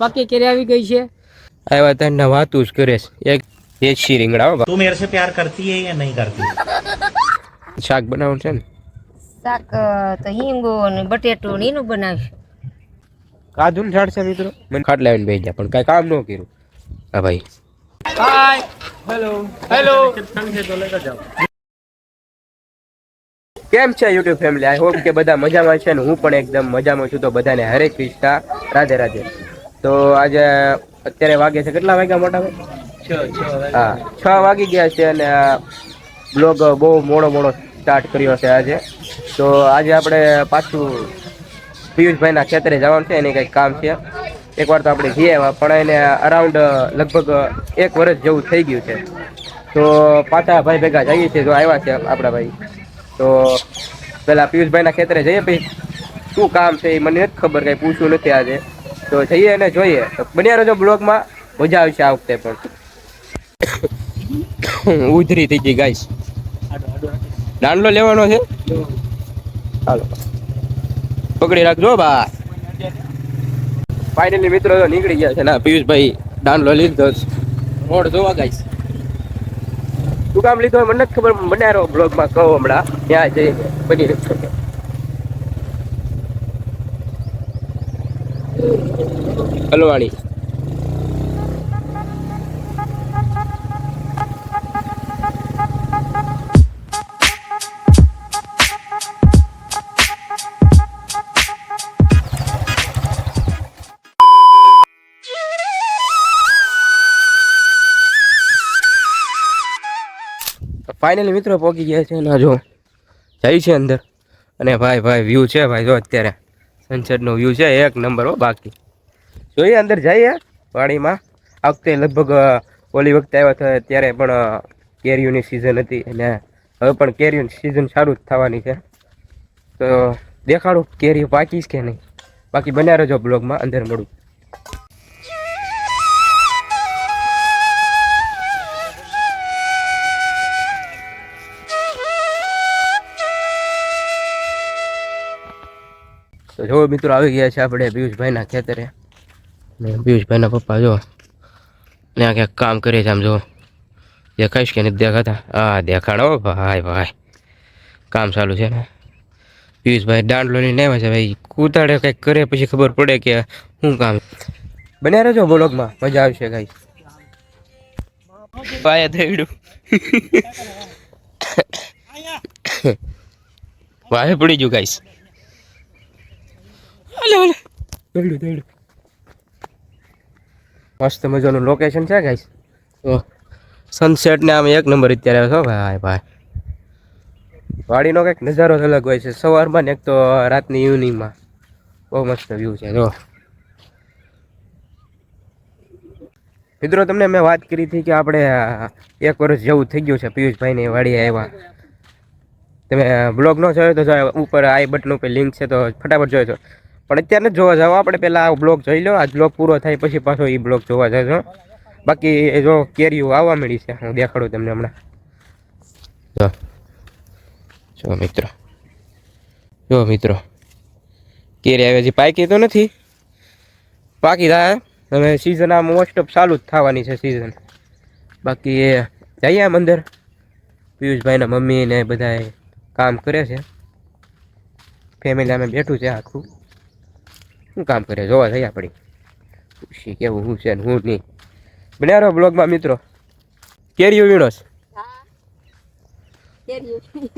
બાકી કેરી આવી ગઈ છે? આવ્યા તને નવાતું જ કરે છે. એક એક શી રીંગણા તું મેરે સે પ્યાર કરતી હે યા નહીં કરતી? શાક બનાવવાનું છે ને? શાક તો હિંગો ને બટેટો ને એનું બનાવીશ. કાજુ ને છે મિત્રો? મને ખાટ લાવીને બેસી જા પણ કઈ કામ ન કર્યું. હા ભાઈ. હાય હેલો હેલો કેમ છે યુટ્યુબ ફેમિલી આઈ હોપ કે બધા મજામાં છે ને હું પણ એકદમ મજામાં છું તો બધાને હરે કૃષ્ણા. રાધે રાધે. તો આજે અત્યારે વાગે છે કેટલા વાગ્યા મોટા હા, છ વાગી ગયા છે અને બ્લોગ બહુ મોડો મોડો સ્ટાર્ટ કર્યો છે આજે. તો આજે આપણે પાછું પિયુષભાઈના ખેતરે જવાનું છે, એને કંઈક કામ છે. એકવાર તો આપણે જઈએ પણ એને અરાઉન્ડ લગભગ એક વર્ષ જેવું થઈ ગયું છે. તો પાછા ભાઈ ભેગા જઈએ છીએ, જો આવ્યા છે આપણા ભાઈ. તો પેલા પિયુષભાઈના ખેતરે જઈએ પછી શું કામ છે એ મને નથી ખબર, કઈ પૂછવું નથી આજે. તો જઈએ અને જોઈએ. તો બન્યા રહેજો બ્લોગમાં. મજા આવશે આ વખતે પણ. ઉધરી થઈ ગઈ ગાઈશ દાંડલો લેવાનો છે? ચાલો પકડી રાખજો બા ફાઇનલી મિત્રો નીકળી ગયા છે. ના, પિયુષભાઈ દાંડલો લીધો. રોડ જોવા ગાઈશ શું કામ લીધો મને નથી ખબર બનારો બ્લોગમાં. કહો હમણાં. ત્યાં જઈ બની રહ્યો હલવાણી ફાઇનલી મિત્રો પહોંચી ગયા છે ના જો જાય છે અંદર. અને ભાઈ ભાઈ વ્યૂ છે ભાઈ, જો અત્યારે સનસેટનો વ્યૂ છે, એક નંબર હો બાકી. જોઈએ, અંદર જઈએ પાણીમાં. આ વખતે લગભગ ઓલી વખતે આવ્યા હતા, ત્યારે પણ કેરીઓની સિઝન હતી. અને હવે પણ કેરીઓની સિઝન સારું જ થવાની છે. તો દેખાડું, કેરીઓ પાકીશ કે નહીં? બાકી બન્યા રહેજો બ્લોગમાં, અંદર મળું. તો જો મિત્રો, આવી ગયા છે આપણે પિયુષભાઈના ખેતરે. ને પિયુષભાઈના પપ્પા જો ને આ ક્યાંક કામ કરે છે આમ જો. દેખાઈશ કે નથી દેખાતા? હા, દેખાડો ભાઈ ભાઈ. કામ ચાલુ છે ને. પિયુષભાઈ દાંડલો લઈને આવ્યા છે ભાઈ. કૂતાડે કંઈક કરે પછી ખબર પડે કે શું કામ. બન્યા રહેજો બ્લોગમાં મજા આવશે ગાઈ પાયા થઈડું વાહે પડી ગયું ગાઈશ હાલે હાલે. દોડ્યું દોડ્યું મસ્ત મજાનું લોકેશન છે ગાઈસ તો સનસેટ ને આમ એક નંબર અત્યારે છો ભાઈ ભાઈ. વાડીનો કંઈક નજારો અલગ હોય છે. સવારમાં ને એક તો રાતની ઇવનિંગમાં બહુ મસ્ત વ્યૂ છે, જો. મિત્રો, તમને મેં વાત કરી હતી કે આપણે એક વર્ષ જેવું થઈ ગયું છે પિયુષભાઈને વાડી આવ્યા. તમે બ્લોગ ન જોયો તો ઉપર આઈ બટન ઉપર લિંક છે, તો ફટાફટ જોયો છો પણ અત્યારે જોવા જાવ. આપણે પહેલાં આ બ્લોગ જોઈ લો. આ બ્લોગ પૂરો થાય પછી પાછો એ બ્લોગ જોવા જજો. બાકી એ જો કેરીઓ આવવા મળી છે. હું દેખાડું તમને હમણાં. જો. મિત્રો. જો મિત્રો. કેરી આવે છે. પાકી તો નથી. પાકી થાય. હવે સિઝન આ મોસ્ટ ઓફ ચાલુ જ થવાની છે સિઝન બાકી એ જઈએ આમ અંદર. પિયુષભાઈના મમ્મી ને બધા કામ કરે છે. ફેમિલી અમે બેઠું છે આખું. શું કામ કરે? જોવા થઈ આપણી. ખુશી કેવું હું છે ને હું નહીં. બનારો બ્લોગમાં મિત્રો. કેરીઓ વીણોસ?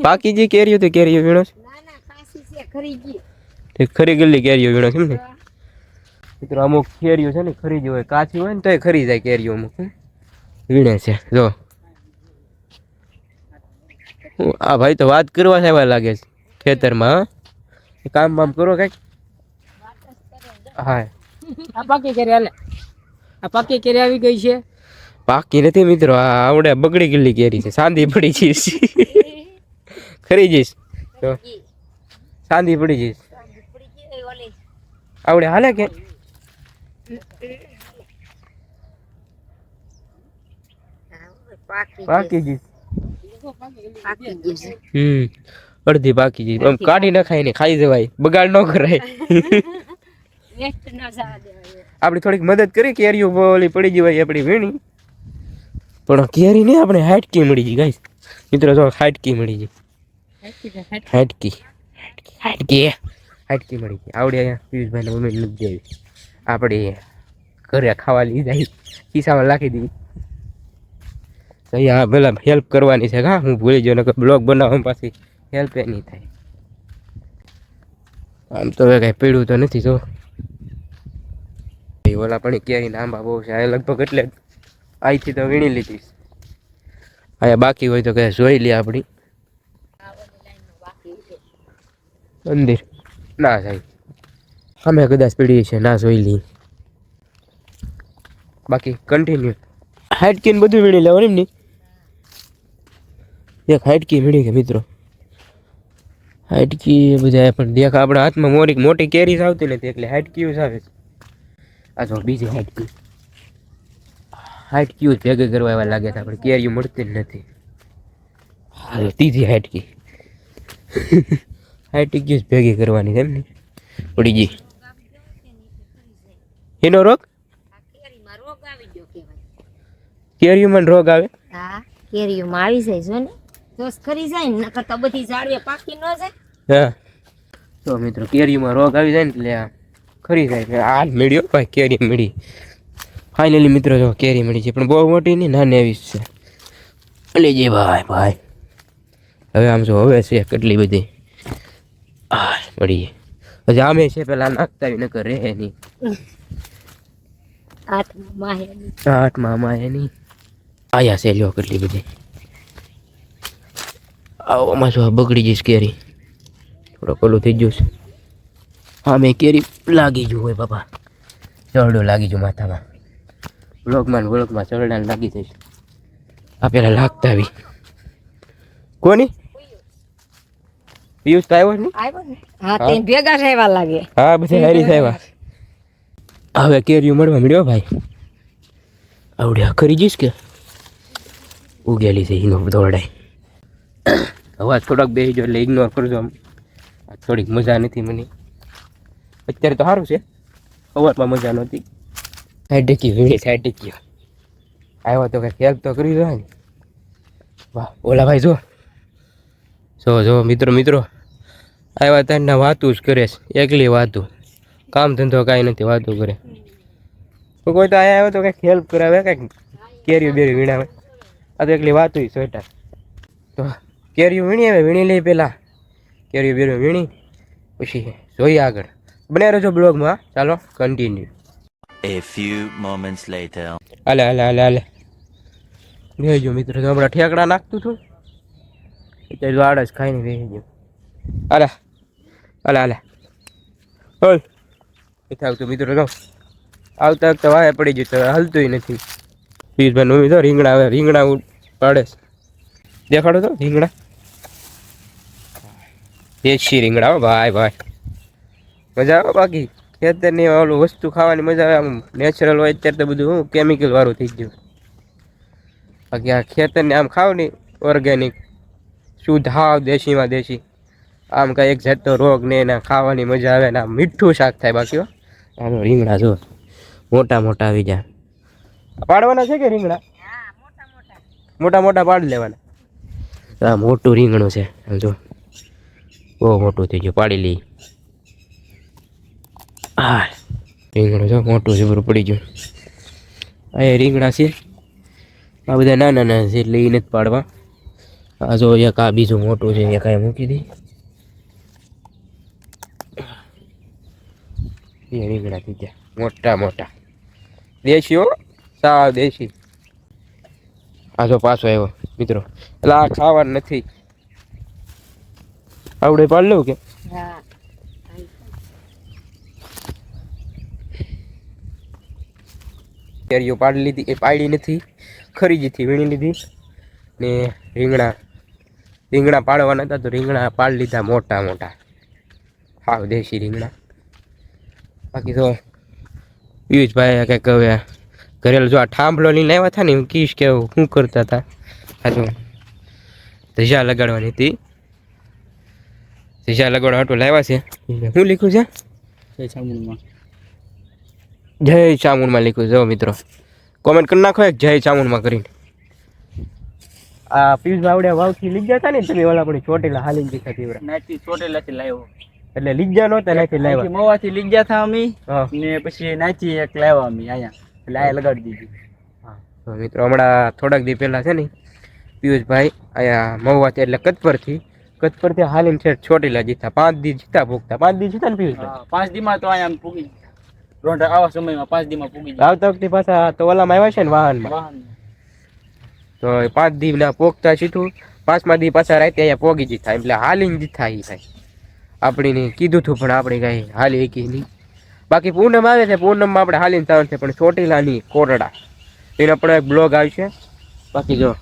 બાકી જે કેરીઓ તો કેરીઓ વીણોસ? છે ખરી ગયેલી કેરીઓ વીણોસ એમ ને? મિત્રો અમુક કેરીઓ છે ને ખરી જ હોય. કાચી હોય ને તોય ખરી જાય કેરીઓ અમુક વીણે છે. જો. આ ભાઈ તો વાત કરવા જ લાગે છે ખેતરમાં કામ બામ કરો કંઈક. હા આ પાકી કેરી હાલે. આ પાકી કેરી આવી ગઈ છે. પાકી નથી મિત્રો આ આવડે બગડી ગયેલી કેરી છે. સાંધી પડી જઈશ ખરી જઈશ તો સાંધી પડી જઈશ પડી ગઈ ઓલી આવડે હાલે કે? પાકી પાકી જઈશ પાકી હમ અડધી પાકી જઈશ આમ કાઢી નખાય ને ખાઈ જવાય. બગાડ ન કરાય વેસ્ટ ન જવા દેવાય આપણી થોડીક મદદ કરી કેરીઓ ઓલી પડી ગઈ હોય આપણી વીણી. પણ કેરી નહીં આપણે હાટકી મળી ગઈ ગાઈસ. મિત્રો જો હાટકી મળી ગઈ. હાટકી હાટકી. હાટકી. મળી ગઈ. આવડે અહીંયા પિયુષભાઈને મમ્મી લઈ જાય આપણે ઘરે ખાવા લઈ જાય. ખિસ્સામાં લાખી દીધી અહીંયા પેલા હેલ્પ કરવાની છે હા હું ભૂલી ગયો નકર બ્લોગ બનાવવામાં પાછી હેલ્પ એ નહીં થાય. આમ તો હવે કાંઈ પીડ્યું તો નથી જો. એ ઓલા પણ ક્યાંય આંબા બહુ છે. આ લગભગ એટલે અહીંથી તો વીણી લીધી અહીંયા બાકી હોય તો કે જોઈ લે આપણી. મંદિર. ના સાહેબ. અમે કદાચ પીડીએ છે ના જોઈ લઈએ. બાકી કન્ટિન્યુ હાઇટકી ને બધું વીણી લેવાનું એમની એક હાઇટકી વીણી કે મિત્રો. હાઇટકી બધા પણ દેખ, આપણા હાથમાં મોરી મોટી કેરી આવતી નથી, એટલે હાઇટકી આવે છે. આ જો બીજી હાઇટકી હાઇટકી જ ભેગી કરવા એવા લાગે છે આપણે કેરીઓ મળતી જ નથી. હાલો ત્રીજી હાઇટકી હાઇટકી જ ભેગી કરવાની છે એમ ને? પડી ગઈ. એનો રોગ? કેરીમાં રોગ આવી ગયો કહેવાય કેરીઓમાં રોગ આવે? હા કેરીઓમાં આવી જાય જો ને. જોશ કરી જાય ને નકર તો બધી ઝાડવે પાકી ન જાય. હા. તો મિત્રો કેરીઓમાં રોગ આવી જાય ને એટલે ખરી છે આ મેળ્યો ભાઈ કેરી મળી ફાઇનલી મિત્રો જો કેરી મળી છે પણ બહુ મોટી નહીં નાની એવી છે. લેજે ભાઈ ભાઈ. હવે આમ જો હવે છે કેટલી બધી. આ મળી હજી આમે છે પેલા નાખતા ન કરે એની હાથમાં માહેરની એની આયા છે લ્યો કેટલી બધી. આવો આમાં જો બગડી જઈશ કેરી. થોડો પેલું થઈ ગયું છે. હા મેં કેરી લાગી ગયું હોય બાપા ચરડો લાગી ગયું માથામાં. બ્લોકમાં બ્લોકમાં ચરડાને લાગી જઈશ. આ પેલા લાગતા આવી. કોની? પિયુષ તો આવ્યો ને હા તે ભેગા રહેવા લાગે. હા બધા હેરી સાહેબ હવે કેરીઓ મળવા મળ્યો ભાઈ. આવડે આ ખરી જઈશ કે? ઉગેલી છે એનો દોડાય અવાજ થોડોક બેસી જો એટલે ઇગ્નોર કરજો આમ. થોડીક મજા નથી મને. અત્યારે તો સારું છે. અવાજમાં મજા નહોતી. સાઈડ ટેકી વીણી સાઈડ ટેકી આવ્યો તો કંઈક હેલ્પ તો કરી દો ને. વાહ ઓલા ભાઈ જો. જો જો મિત્રો મિત્રો. આવ્યા ત્યાં વાતું જ કરે છે. એકલી વાતું. કામ ધંધો કાંઈ નથી વાતું કરે. તો કોઈ તો અહીંયા આવ્યો તો કંઈક હેલ્પ કરાવે કંઈક કેરીઓ બેરી વીણાવે. આ તો એકલી વાતું સ્વેટર તો કેરીઓ વીણી આવે વીણી લઈ પહેલાં કેરીઓ બેરીઓ વીણી પછી જોઈએ આગળ. બને રહેજો બ્લોગમાં. ચાલો continue A few moments later. અલે હાલે અલે હાલે. બેહજો મિત્રો તો હમણાં ઠેકડા નાખતું છું અત્યારે તો આડસ ખાઈને બેહજો અલે અલે અલે હાલે. હોલ. એ આવતું મિત્રો જો. આવતા આવતા વાહે પડી જતો તો હલતું નથી. પીરભાઈ મમ્મી તો રીંગણા આવે રીંગણા પાડે દેખાડો તો રીંગણા. દેશી રીંગણા ભાઈ ભાઈ. મજા આવે બાકી? ખેતરની ઓલું વસ્તુ ખાવાની મજા આવે આમ નેચરલ હોય અત્યારે તો બધું હું કેમિકલ વાળું થઈ ગયું. બાકી આ ખેતરને આમ ખાવ ને ઓર્ગેનિક શુદ્ધ હાવ દેશીમાં દેશી. આમ કાંઈ એક જાતનો રોગ ને એના ખાવાની મજા આવે ને આમ મીઠું શાક થાય બાકી આનો રીંગણા જો મોટા મોટા આવી જાય પાડવાના છે કે રીંગણા? મોટા મોટા પાડી લેવાના. આ મોટું રીંગણું છે આમ જો. બહુ મોટું થઈ ગયું પાડી લઈ હા. રીંગણું જો મોટું છે બરું પડી ગયું. અહીંયા રીંગણા છે. આ બધા નાના નાના છે, એટલે એ નથી પાડવા. આ જો એક આ બીજું મોટું છે, એક આ મૂકી દઈ. એ રીંગણા થઈ ગયા, મોટા મોટા. દેશી હો, સાવ દેશી. આ જો પાછો આવ્યો, મિત્રો. એટલે આ ખાવાનું નથી. આવડે પાડ લઉં કે? હા. કેરીઓ પાડી લીધી. એ પાડી નથી ખરીજીથી વીણી લીધી ને રીંગણા રીંગણા પાડવાના હતા તો રીંગણા પાડી લીધા મોટા મોટા. હાવ દેશી રીંગણા. બાકી તો પિયુષભાઈ કંઈક હવે ઘરેલ જો આ ઠાંભલો લઈને આવ્યા હતા ને હું કીશ કે શું કરતા હતા? આ ધજા લગાડવાની હતી. ધજા લગાડવા હાટું લાવ્યા છે. શું લીખું છે? જય ચામુંડમાં લખ્યું જો મિત્રો. કોમેન્ટ કરી નાખો એક જય ચામુંડમાં કરીને. આ પિયુષ બાવડે વાવથી લીધા હતા ને તમે ઓલા પણ ચોટેલા હાલીને દેખા તીવરા નાથી ચોટેલાથી લાવ્યો. એટલે લીધા નહોતા નાખી લાવ્યા. મવાથી લીધા હતા અમે ને પછી નાચી એક લાવ્યા અમે અહીંયા એટલે આ લગાડી દીધી. તો મિત્રો હમણાં થોડાક દી પહેલાં છે ને પિયુષભાઈ અહીંયા મહુવાથી એટલે કતપરથી કતપરથી હાલીને છે ચોટીલા જીતા પાંચ દી જીતા ભોગતા. પાંચ દી જીતા ને પિયુષભાઈ? પાંચ દીમાં તો અહીંયા પૂગી રોંઢા આવા સમયમાં પાંચ દીમાં પૂગી જાય. આવતા વખતે પાછા તો ઓલામાં આવ્યા છે ને વાહનમાં? વાહન તો પાંચ દી ના પોગતા સીધું પાંચમા દી પાછા રાતે અહીંયા પોગી જીતા એટલે હાલીને થાય થાય. ભાઈ આપણીને કીધું હતું પણ આપણે કાંઈ હાલી એકી નહીં. બાકી પૂનમ આવે છે પૂનમમાં આપણે હાલીને થવાનું છે પણ ચોટીલાની કોરડા. એનો પણ એક બ્લોગ આવશે. બાકી જો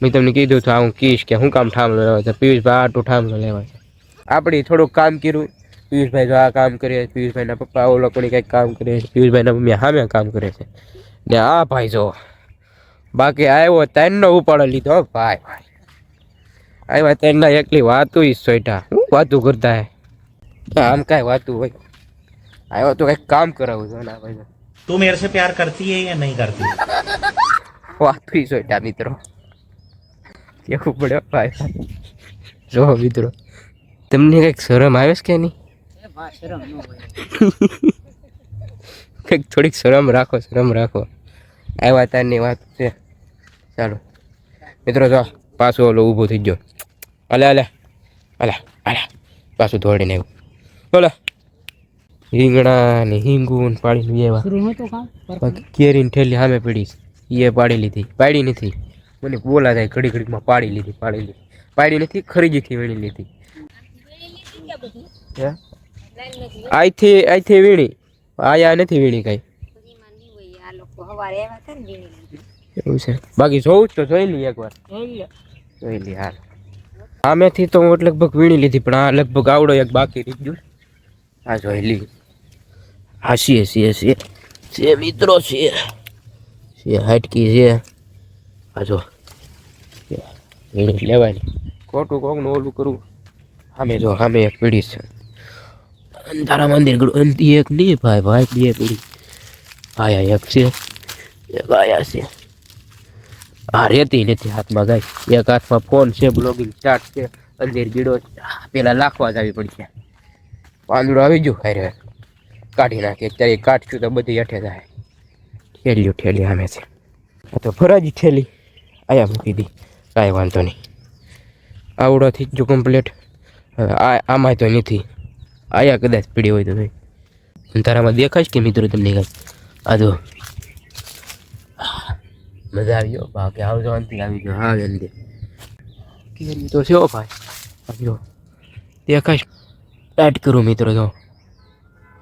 મેં તમને કીધું હતું હું કીશ કે હું કામ ઠામલો લેવા છે પિયુષભાઈ આટું ઠામલો લેવા છે. આપણે થોડુંક કામ કર્યું. પિયુષભાઈ જો આ કામ કરે છે પિયુષભાઈના પપ્પા ઓલો કોઈ કંઈક કામ કરે છે પિયુષભાઈના મમ્મી સામે કામ કરે છે. ને આ ભાઈ જો બાકી આવ્યો ત્રણનો ઉપાડો લીધો ભાઈ ભાઈ. આવ્યા ત્રણના એકલી વાતું ઈ સોઈટા શું વાતું કરતા હે? આમ કાંઈ વાતું હોય. આવ્યો તો કંઈક કામ કરાવું છું ના ભાઈ. તું મેરે સે પ્યાર કરતી હે યા નહીં કરતી? વાતું ઈ સોઈટા મિત્રો. કેવું પડ્યો ભાઈ. જો મિત્રો. તમને કંઈક શરમ આવે છે કે નહીં? કંઈક થોડીક શરમ રાખો શરમ રાખો. આવ્યા તારની વાત છે. ચાલો. મિત્રો જો પાછું ઓલો ઊભો થઈ ગયો. અલે અલે. અલે અલે. પાછું દોડીને આવ્યું બોલે. રીંગણા ને હિંગુ ને પાડી કેરી આવ્યા શરૂ નહોતું કામ? બાકી કેરીની ઠેલી સામે પડી. એ પાડી લીધી. પાડી નથી. મને બોલા થાય ઘડી ઘડીમાં પાડી લીધી પાડી લીધી. પાડી નથી ખરીદી થી વણી લીધી હે? આઈથી આઈથી વીણી. આયા નથી વીણી કાંઈ. એવું છે. બાકી જોઉં જ તો, જોઈ લઈએ એકવાર. જોઈ લઈએ, હાલ. આમેથી તો હું લગભગ વીણી લીધી, પણ આ લગભગ આવડો એક બાકી રહી ગયું. આ જોઈ લઈએ. હા છીએ છીએ છીએ છીએ મિત્રો છીએ છીએ હાટકી છે. આ જો. વીણી લેવાની. ખોટું કોકનું ઓલું કરવું. સામે જો, સામે એક પીડી છે. અંધારા મંદિર ગળું અંતી એક નહીં ભાઈ ભાઈ બે પીડી આયા એક છે એક આયા છે આ રેતી નથી હાથમાં ગાય એક હાથમાં ફોન છે બ્લોગિંગ ચાર્ટ છે અંધેર ગીડો પેલા લાખવા જ આવી પડશે પાંદડું આવી ગયું ખાઈ કાઢી નાખે અત્યારે કાઢશું તો બધી હેઠે થાય ઠેલ્યું ઠેલી આમે છે આ તો ફરજ ઠેલી આયા મૂકી દી કાંઈ વાંધો નહીં આવડોથી જો કમ્પ્લેટ કમ્પ્લીટ આ આમાં તો નથી આયા કદાચ પીડી હોય તો ભાઈ તારામાં દેખાશ કે મિત્રો તમને કાંઈ? આ જો. મજા આવી ગયો. બાકી આવજો અંતિ આવી ગયો. હા જલ્દી કેરી તો છે ભાઈ? જો. દેખાશ ટાઈટ કરું મિત્રો જો.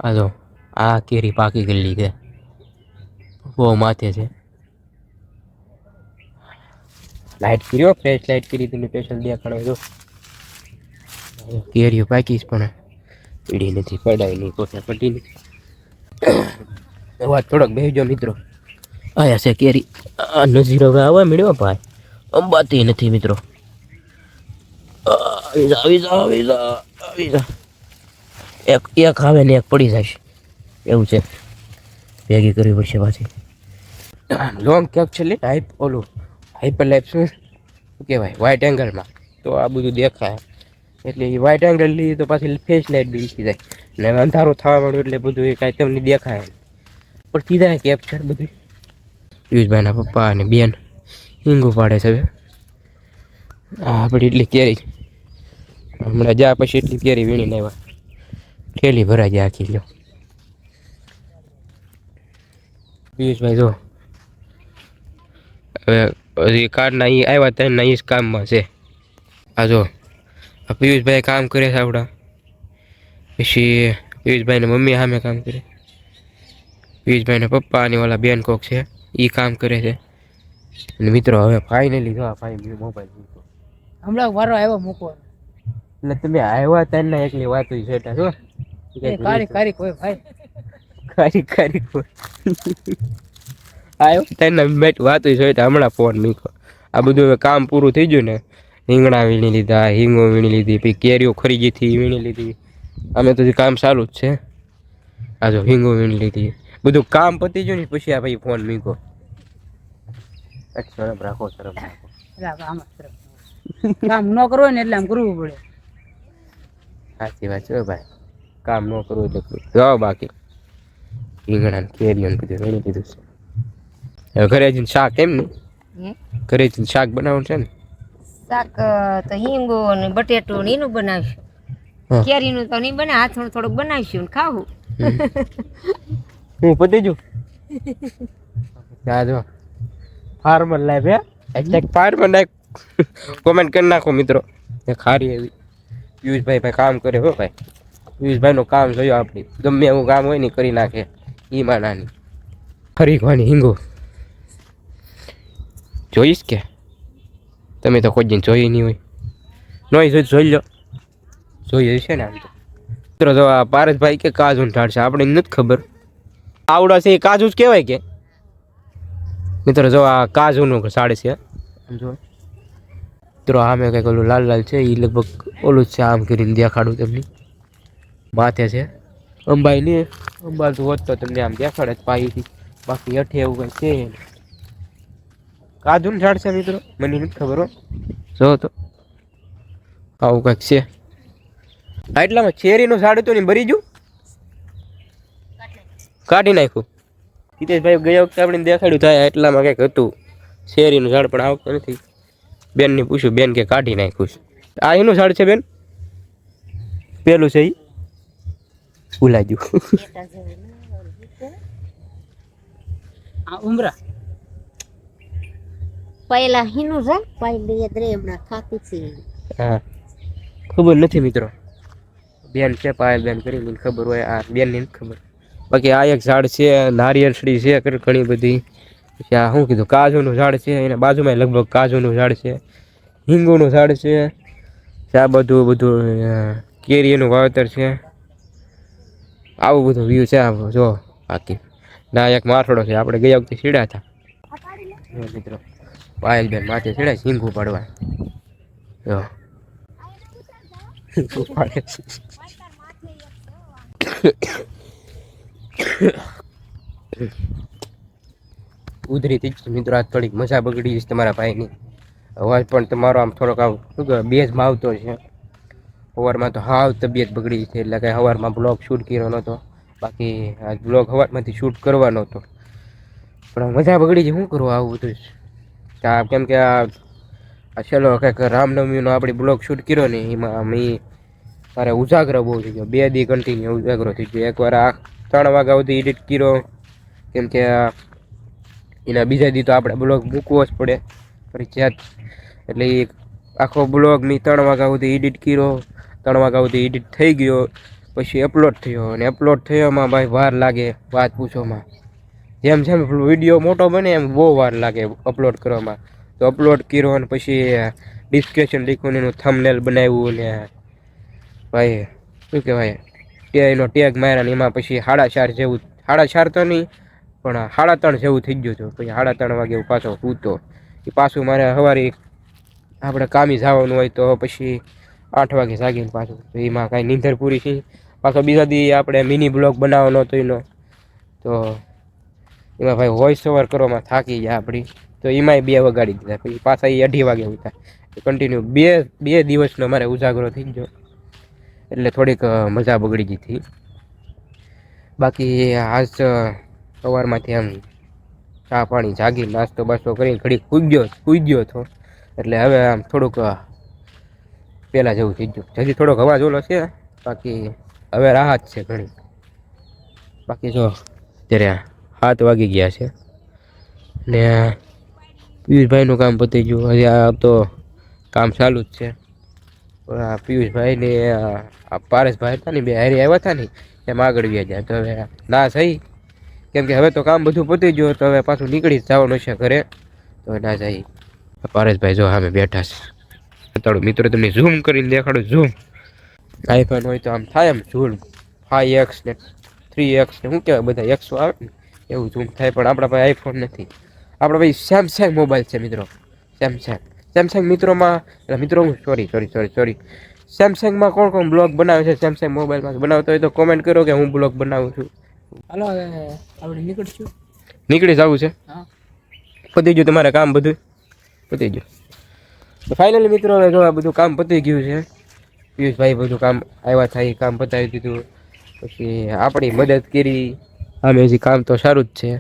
આ આ કેરી પાકી ગયેલી છે. બહુ માથે છે. લાઇટ કર્યો? ફ્રેશ લાઈટ કરી. તમે સ્પેશિયલ દેખાડો. જો. કેરીઓ પાકીશ પણ. પીડી નથી, પડાય નહીં કોઠા પડી નથી. વાત થોડોક બેહજો મિત્રો. આયા છે કેરી. આ નજીરો હવે આવવા મળ્યો ભાઈ. અંબાતી નથી મિત્રો. આવી જા આવી જા, આવી આવી જા. એક એક આવે ને એક પડી જાય. એવું છે. ભેગી કરવી પડશે પાછી. લોંગ કેપ છે લે? હાઈપ ઓલું. હાઈપર લાઈફ શું કહેવાય? વાઇટ એંગલમાં તો આ બધું દેખાય. એટલે એ વ્હાઇટ એંગલ લઈએ તો પાછી ફેસ લાઇટ બી ઊંચી જાય. ને અંધારું થવા માંડ્યું એટલે બધું એ કાંઈ તમને દેખાય પણ કીધા કેપ્ચર બધું. પિયુષભાઈના પપ્પા અને બેન હિંગુ પાડે છે હવે. આપણી એટલી કેરી. હમણાં જ્યાં પછી એટલી કેરી વીણીને આવ્યા. ઠેલી ભરાઈ જાય આખી લો પિયુષભાઈ જો. હવે હજી કારના એ આવ્યા ત્યાં એ જ કામમાં છે. આ જો. પિયુષભાઈ કામ કરે છે આપણા. પછી પિયુષભાઈના મમ્મી સામે કામ કરે. પિયુષભાઈના પપ્પા અને ઓલા બેન કોક છે એ કામ કરે છે. અને મિત્રો હવે ફાઇનલી જો આ ફાઈ મોબાઈલ મૂકો. હમણાં વારો આવ્યો મૂકો એટલે તમે આવ્યા ત્યારના એકલી વાત હોય છે એ કારી કારી કોઈ ભાઈ. કારી કારી કોઈ. આવ્યો ત્યારના મેટ વાત હોય છે હમણાં ફોન મૂકો આ બધું હવે કામ પૂરું થઈ ગયું ને રીંગણા વીણી લીધા હિંગો વીણી લીધી પછી કેરીઓ ખરીદી થી વીણી લીધી. અમે તો કામ ચાલુ જ છે. આ જો હિંગો વીણી લીધી. બધું કામ પતી ગયું ને પછી આ ભાઈ ફોન મીકો શરમ રાખો શરમ રાખો. કામ ન કરવો ને એટલે આમ કરવું પડે. સાચી વાત છે ભાઈ. કામ ન કરવું એટલે. જાઓ બાકી. રીંગણા કેરીઓ ને બધું વીણી દીધું છે. ઘરે જઈને શાક એમ ને ઘરે જઈને શાક બનાવવાનું છે ને? શાક તો હિંગો ને બટેટું ને એનું બનાવીશું. કેરીનું તો નહીં બને હાથનું થોડુંક બનાવીશું ને ખાવું. હું પતી જુ જો ફાર્મર લાઈફ હે? hashtag farmer life. કોમેન્ટ કરી નાખો મિત્રો. એ ખારી એવી. પિયુષભાઈ ભાઈ કામ કરે હો ભાઈ. પિયુષભાઈનું કામ જોયું આપણી. ગમે એવું કામ હોય ને કરી નાખે. ઈ માનાની ફરીકવાની હિંગો. જોઈશ કે? તમે તો કોઈ દિન જોઈ નહીં હોય. નહીં જોઈ જોઈ લો. જોઈએ છે ને આમ તો. મિત્રો, જો આ પારસભાઈ કે કાજુ છે, આપણે નથી ખબર. આવડા છે એ કાજુ જ કહેવાય કે. મિત્રો, જો આ કાજુનું ઝાડ છે જો. મિત્રો, આમે કંઈક ઓલું લાલ લાલ છે એ લગભગ ઓલું જ છે, આમ કરીને દેખાડું તમને. માથે છે. અંબાઈ ને અંબા તો હોત તો તમને આમ દેખાડે પાઈથી બાકી અઠે એવું કંઈ છે કાજુનું ઝાડ છે મિત્રો મને નથી ખબર હો. જો તો. આવું કંઈક છે. આ એટલામાં ચેરીનું ઝાડ હતું ને ભરી ગયું? કાઢી નાખ્યું. હિતેશભાઈ ગયા વખતે આપણે દેખાડ્યું થાય એટલામાં કંઈક હતું. શેરીનું ઝાડ પણ આવતું નથી. બેનને પૂછ્યું બેન કે કાઢી નાખ્યું છે? આ એનું ઝાડ છે બેન. પેલું છે એ ભૂલાઈ ગયું ઉમરા. પહેલા હિનું છે પહેલી દરે હમણાં ખાતી છે હા. ખબર નથી મિત્રો. બેન છે, પાયલ બેન કરી મને ખબર હોય, આ બેનની ની ખબર. બાકી આ એક ઝાડ છે નારિયેળસડી છે ઘણી બધી. પછી આ શું કીધું, કાજુનું ઝાડ છે, એના બાજુમાં લગભગ કાજુનું ઝાડ છે, હિંગુનું ઝાડ છે. આ બધું બધું કેરી કેરીનું વાવેતર છે. આવું બધું વ્યૂ છે આ જો, બાકી. ના, એક માથડો છે, આપણે ગયા વખતે સીડા હતા. મિત્રો, પાયલબેન માથે સીડા હિંગું પાડવા જો. ઉધરી થઈ મિત્રો, આજ થોડીક મજા બગડી છે તમારા ભાઈની. અવાજ પણ તમારો આમ થોડોક આવ શું કહેવાય, બેઝમાં આવતો છે. સવારમાં તો હાવ તબિયત બગડી છે, એટલે કાંઈ સવારમાં બ્લોગ શૂટ કર્યો નહોતો. બાકી આજ બ્લોગ સવારમાંથી શૂટ કરવાનો હતો. પણ મજા બગડી છે શું કરવું આવું બધું? કેમ કે આ છેલ્લો કંઈક રામનવમીનો આપણે બ્લોગ શૂટ કર્યો ને, એમાં મેં મારે ઉજાગરો બહુ થઈ ગયો. બે દી કન્ટિન્યુ ઉજાગરો થઈ ગયો. એકવાર આ ત્રણ વાગ્યા સુધી એડિટ કર્યો. કેમ કે એના બીજા દી તો આપણે બ્લોગ મૂકવો જ પડે. ફરજિયાત એટલે આખો બ્લોગ મેં ત્રણ વાગ્યા સુધી એડિટ કર્યો. ત્રણ વાગ્યા સુધી એડિટ થઈ ગયો. પછી અપલોડ થયો. અને અપલોડ થયોમાં ભાઈ વાર લાગે વાત પૂછોમાં જેમ જેમ વીડિયો મોટો બને એમ બહુ વાર લાગે અપલોડ કરવામાં. તો અપલોડ કર્યો અને પછી ડિસ્ક્રિપ્શન લખ્યું એનું થમનેલ બનાવ્યું ને ભાઈ, શું કહેવાય એનો ટેગ માર્યા ને એમાં પછી સાડા ચાર જેવું, સાડા ચાર તો નહીં, પણ સાડા ત્રણ જેવું થઈ ગયું હતું. પછી સાડા ત્રણ વાગે હું પાછો સૂતો. એ પાછું મારે સવારે આપણે કામી જવાનું હોય તો પછી આઠ વાગે જાગીને પાછું તો એમાં કાંઈ નીંદર પૂરી થઈ પાછો બીજા દી આપણે મિની બ્લોગ બનાવવાનો હતો એનો. તો એમાં ભાઈ વોઇસ ઓવર કરવામાં થાકી જાય આપણી. તો એમાંય બે વગાડી દીધા. પછી પાછા એ અઢી વાગે ઉઠા કન્ટિન્યુ બે બે દિવસનો મારે ઉજાગરો થઈ ગયો. એટલે થોડીક મજા બગડી ગઈ હતી. બાકી આજ સવારમાંથી આમ ચા પાણી જાગી, નાસ્તો બાસ્તો કરીને ગયો કૂદ્યો કૂદ્યો હતો. એટલે હવે આમ થોડુંક પહેલાં જેવું થઈ ગયું. હજી થોડોક હવા જોલો છે. બાકી હવે રાહત છે ઘણી. બાકી જો, અત્યારે સાત વાગી ગયા છે. ને પિયુષભાઈનું કામ પતી ગયું. હજી આ તો કામ ચાલુ જ છે. આ પિયુષભાઈ ને આ પારેશભાઈ હતા ને, બે હારી આવ્યા હતા ને, એમ આગળ વ્યા તો હવે ના થઈ. કેમ કે હવે તો કામ બધું પતી ગયું, તો હવે પાછું નીકળી જવાનું છે ઘરે. તો ના જઈ પારેશભાઈ જો સામે બેઠા છે. બતાડું મિત્રો, તમને ઝૂમ કરીને દેખાડું ઝૂમ આઈફોન હોય તો આમ થાય એમ ઝૂમ ફાઈવ એક્સ ને થ્રી એક્સ ને શું કહેવાય, બધા એક્સો આવે ને. એવું ઝૂમ થાય પણ આપણા પાસે આઈફોન નથી. આપણા ભાઈ સેમસંગ મોબાઈલ છે મિત્રો. સેમસંગ સેમસંગ મિત્રોમાં મિત્રો હું સોરી સોરી સોરી સોરી સેમસંગમાં કોણ કોણ બ્લોગ બનાવે છે? સેમસંગ મોબાઈલમાં બનાવતો હોય તો કોમેન્ટ કરો કે હું બ્લોગ બનાવું છું. હાલો હવે આપણે નીકળશું. નીકળી જવું છે? પતી ગયું તમારે કામ બધું? પતી ગયું. ફાઇનલી મિત્રો હવે જો આ બધું કામ પતી ગયું છે. પિયુષભાઈ બધું કામ આવ્યા થાય કામ પતાવી દીધું. પછી આપણી મદદ કરી. આમે હજી કામ તો સારું જ છે.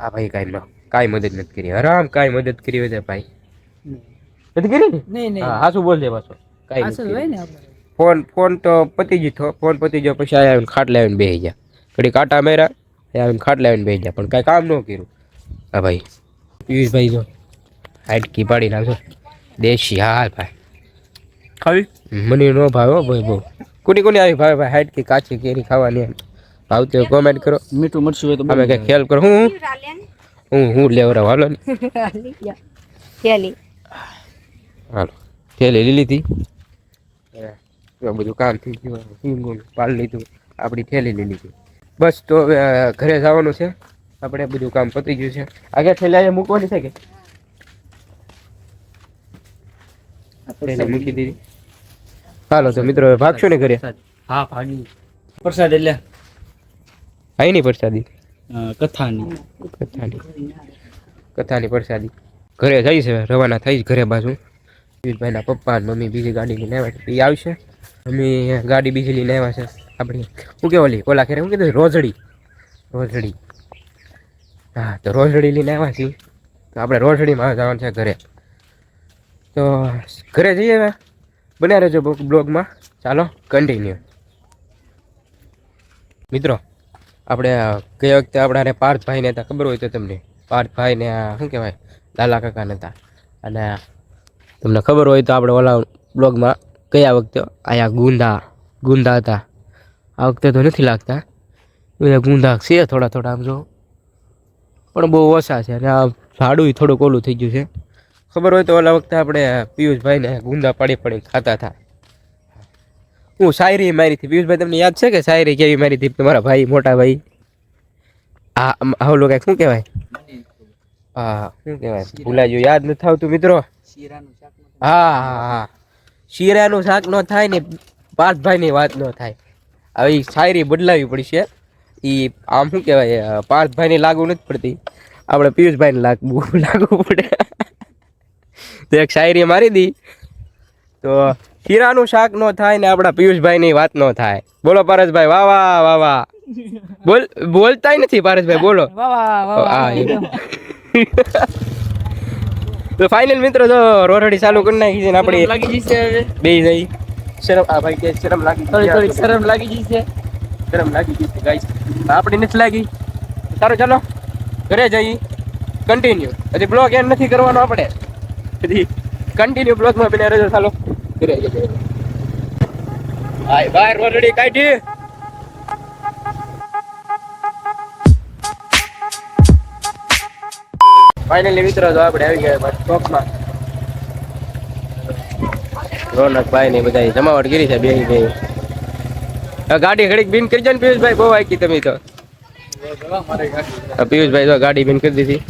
આ ભાઈ કાંઈ ન કાંઈ મદદ નથી કરી. હરામ કાંઈ મદદ કરી હોય ભાઈ. નથી કરી? ને નહીં નહીં. હા શું બોલજે પાછો. કાંઈ ફોન ફોન તો પતી ગયો ફોન પતી ગયો પછી આયા આવીને લાવીને આવીને બેસી ગયા. ઘડી કાંટા મેરા આવીને ખાટલે આવીને બેસી ગયા. પણ કાંઈ કામ ન કર્યું. હા ભાઈ. પિયુષભાઈ જો હાઈટકી પાડી નાખજો. દેશી હાલ ભાઈ. ખાવી? મને ન ભાવે હો ભાઈ બહુ. કોની કોની આવી ભાવે ભાઈ? હાઈટકી કાચી કેરી ખાવાની ભાવતી હોય કોમેન્ટ કરો. મીઠું મરચું હોય તો અમે કઈ ખ્યાલ કરો હું? હું હું લેવરા હાલો ને. થેલી. હાલો. થેલી લી લીધી. એ બધું કામ થઈ ગયું હિંગોલ પાલ લીધું આપણી થેલી લઈ લીધી. બસ તો હવે ઘરે જવાનું છે. આપણે બધું કામ પતી ગયું છે. આગળ થેલી અહીંયા મૂકવાની છે કે? આપણે મૂકી દીધી. હાલો તો મિત્રો ભાગશો ને ઘરે? હા ભાગી. પ્રસાદ એટલે અહીંની પ્રસાદી? કથાની. કથાની. કથાની પ્રસાદી. ઘરે જઈશ હવે રવાના થઈશ ઘરે બાજુ. પિયુષભાઈના પપ્પા મમ્મી બીજી ગાડી લઈને આવ્યા છે. એ આવશે. મમ્મી ગાડી બીજી લઈને આવ્યા છે. આપણી શું કે ઓલી ઓલા ખેરે શું કીધું રોજડી. રોજડી. હા તો રોજડી લઈને આવ્યા છીએ. તો આપણે રોજડીમાં જવાનું છે ઘરે. તો ઘરે જઈએ હવે. બન્યા રહેજો બ્લોગમાં. ચાલો કન્ટિન્યુ મિત્રો આપણે ગયા વખતે આપણા હારે પાર્થભાઈને હતા, ખબર હોય તો તમને. પાર્થભાઈને શું કહેવાય? લાલા કાકાને હતા. અને તમને ખબર હોય તો આપણે ઓલા બ્લોગમાં ગયા વખતે અહીંયા ગુંદા ગુંદા હતા. આ વખતે તો નથી લાગતા. બધા ગુંદા છે થોડા થોડા આમ જો. પણ બહુ ઓછા છે અને આ ઝાડું થોડુંક ઓલું થઈ ગયું છે. ખબર હોય તો ઓલા વખતે આપણે પિયુષભાઈને ગુંદા પાડી પડી ખાતા હતા. હું શાયરી મારી હતી પિયુષભાઈ તમને યાદ છે કે શાયરી કેવી મારી હતી તમારા ભાઈ મોટા ભાઈ? આ આમ આ કાંઈક શું કહેવાય? હા શું કહેવાય? ગયું યાદ નથી આવતું મિત્રો? હા હા હા. શીરાનું શાક ન થાય ને પાર્થભાઈની વાત ન થાય. હવે શાયરી બદલાવી પડશે. એ આમ શું કહેવાય પાર્થભાઈને લાગુ નથી પડતી. આપણે પિયુષભાઈને લાગવું લાગવું પડે. તો એક શાયરી મારી દી. તો શીરાનું શાક ન થાય ને આપણા પિયુષભાઈની વાત ન થાય. બોલો પારસભાઈ વાહ વાહ વાહ વાહ. બોલ બોલતાય નથી પારસભાઈ બોલો. તો ફાઇનલ મિત્રો તો રોરડી ચાલુ કરી નાખી છે ને આપણે. લાગી જશે બે જઈ શરમ આ ભાઈ કે શરમ લાગી થોડી થોડી શરમ લાગી જશે. શરમ લાગી ગઈ છે ગાઈસ આપણી નથી લાગી. સારું ચાલો. ઘરે જઈ કન્ટિન્યુ હજી બ્લોગ એન્ડ નથી કરવાનો આપણે. હજી કન્ટિન્યુ બ્લોગમાં બને રહેજો ચાલો. હાય બહાર રોરડી કાઢી. ફાઇનલી મિત્રો તો આપણે આવી ગયા શોપમાં રોનકભાઈ ને બધા જમાવટ કરી છે બે બે ગાડી ઘડીક બિન કરી ને પિયુષભાઈ બહુ આકી તમે તો. પિયુષભાઈ તો ગાડી બીન કરી દીધી.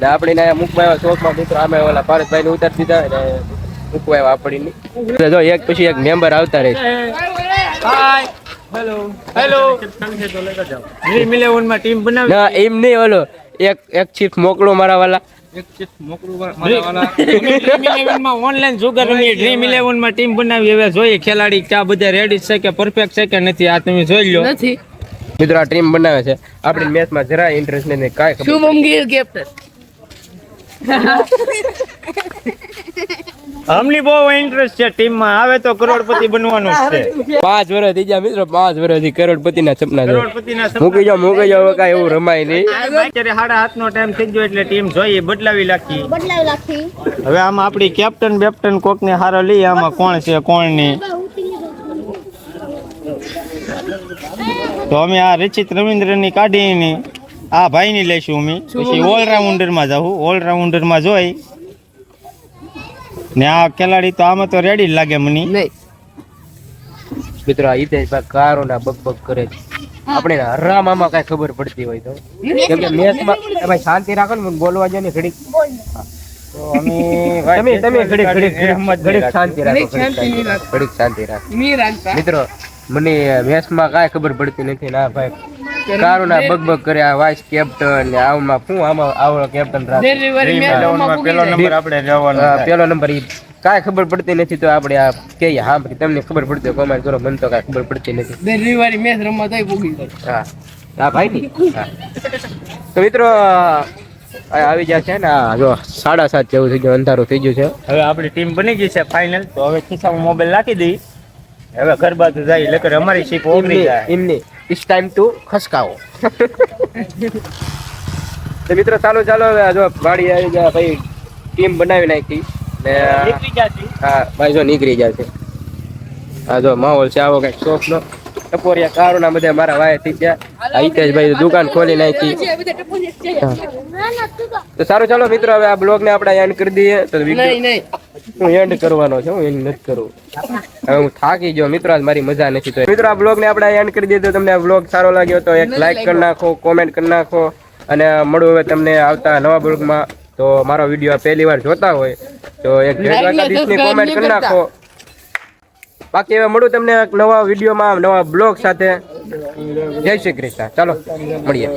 ને આપણે ને મૂકવા આવ્યા શોપમાં મિત્રો આમે ઓલા પારસભાઈ ને ઉતારી દીધા અને મૂકવા આવ્યા જો એક પછી એક મેમ્બર આવતા રહે. હાય હેલો હેલો ઇલેવનમાં ટીમ બનાવી ના એમ નહીં ઓલો એક એક ચીફ મોકલો મારા વાલા. ડ્રીમ ઇલેવનમાં ઓનલાઈન જુગાર રમી ડ્રીમ ઇલેવનમાં ટીમ બનાવી હવે જોઈએ ખેલાડી ક્યાં બધા રેડી છે. કે પરફેક્ટ છે કે નથી આ તમે જોઈ લો નથી મિત્રો આ ટીમ બનાવે છે આપણી મેચમાં જરા ઇન્ટરેસ્ટ નહીં. કાંઈ શુભમ કેપ્ટન અમની બહુ ઇન્ટરેસ્ટ છે ટીમમાં. આવે તો કરોડપતિ બનવાનું જ છે. પાંચ વર્ષ થઈ ગયા મિત્રો પાંચ વર્ષથી કરોડપતિના સપના કરોડપતિ ના સપના મૂકી જાઓ મૂકી જાઓ કઈ એવું રમાય નહીં. અત્યારે સાડા હાથનો ટાઈમ થઈ ગયો એટલે ટીમ જોઈએ બદલાવી લાખી બદલાવી લાખી હવે આમાં આપણી કેપ્ટન બેપ્ટન કોક ને હારો લઈએ આમાં કોણ છે કોણ નહીં. તો અમે આ રચિત રવિન્દ્રની કાઢીને આ ભાઈની લઈશું અમે. પછી ઓલરાઉન્ડરમાં જાઉં. ઓલરાઉન્ડરમાં જોઈ. ને આ ખેલાડી તો આમાં તો રેડી લાગે મને. નહીં. મિત્રો આ હિતેશભાઈ કારો ના બક બક કરે છે. આપણે હરામામાં કાંઈ ખબર પડતી હોય તો. કેમ કે મેચમાં ભાઈ શાંતિ રાખો ને બોલવા જો ને ઘડીક. તો અમે તમે તમે ઘડીક ઘડીક ઘડીક શાંતિ રાખો ઘડીક શાંતિ રાખો ઘડીક શાંતિ રાખો. મી રાખતા મિત્રો મને મેચમાં કાંઈ ખબર પડતી નથી. ના ભાઈ કારું ના બગ બગ કરે આ વાઇસ કેપ્ટન ને આમાં શું આમાં આવો કેપ્ટન રાખે? Dream 11 માં પેલો નંબર આપણે જવાનો પેલો નંબર ઈ કાંઈ ખબર પડતી નથી તો આપણે આ કે હા ભાઈ તમને ખબર પડતી કોમેન્ટ કરો. મને તો કાંઈ ખબર પડતી નથી. હા. હા ભાઈ ની? તો મિત્રો આ આવી ગયા છે ને જો સાડા સાત જેવું થઈ ગયું અંધારું થઈ ગયું છે. હવે આપણી ટીમ બની ગઈ છે ફાઇનલ તો હવે ખિસ્સામાં મોબાઈલ નાખી દઈ હવે ઘર બાજુ જાય એટલે અમારી શીપ ઓગળી જાય. એમની. ઇટ્સ ટાઈમ ટુ ખસકાવો. તો મિત્રો ચાલો ચાલો હવે આ જો વાડી આવી ગયા ભાઈ ટીમ બનાવી નાખી. ને નીકળી જશે હા ભાઈ જો નીકળી જાય છે. આ જો માહોલ છે આવો કંઈક શોખ નો ટપોરિયા કારો ના બધા મારા વાય થઈ ગયા. હિતેશભાઈ દુકાન ખોલી નાખી. તો સારું ચાલો મિત્રો હવે આ બ્લોગ ને આપણે એન્ડ કરી દઈએ. તો હું એન્ડ કરવાનો છું હું એન્ડ નથી કરવું હવે હું થાકી ગયો મિત્રો આજ મારી મજા નથી તો મિત્રો આ બ્લોગ ને આપણે એન્ડ કરી દીધો તમને આ બ્લોગ સારો લાગ્યો તો એક લાઈક કરી નાખો કોમેન્ટ કરી નાખો. અને મળું હવે તમને આવતા નવા બ્લોગમાં. તો મારો વીડિયો પહેલી વાર જોતા હોય તો એક કોમેન્ટ કરી નાખો. બાકી હવે મળું તમને નવા વિડીયોમાં નવા બ્લોગ સાથે જય શ્રી કૃષ્ણ ચાલો મળીએ.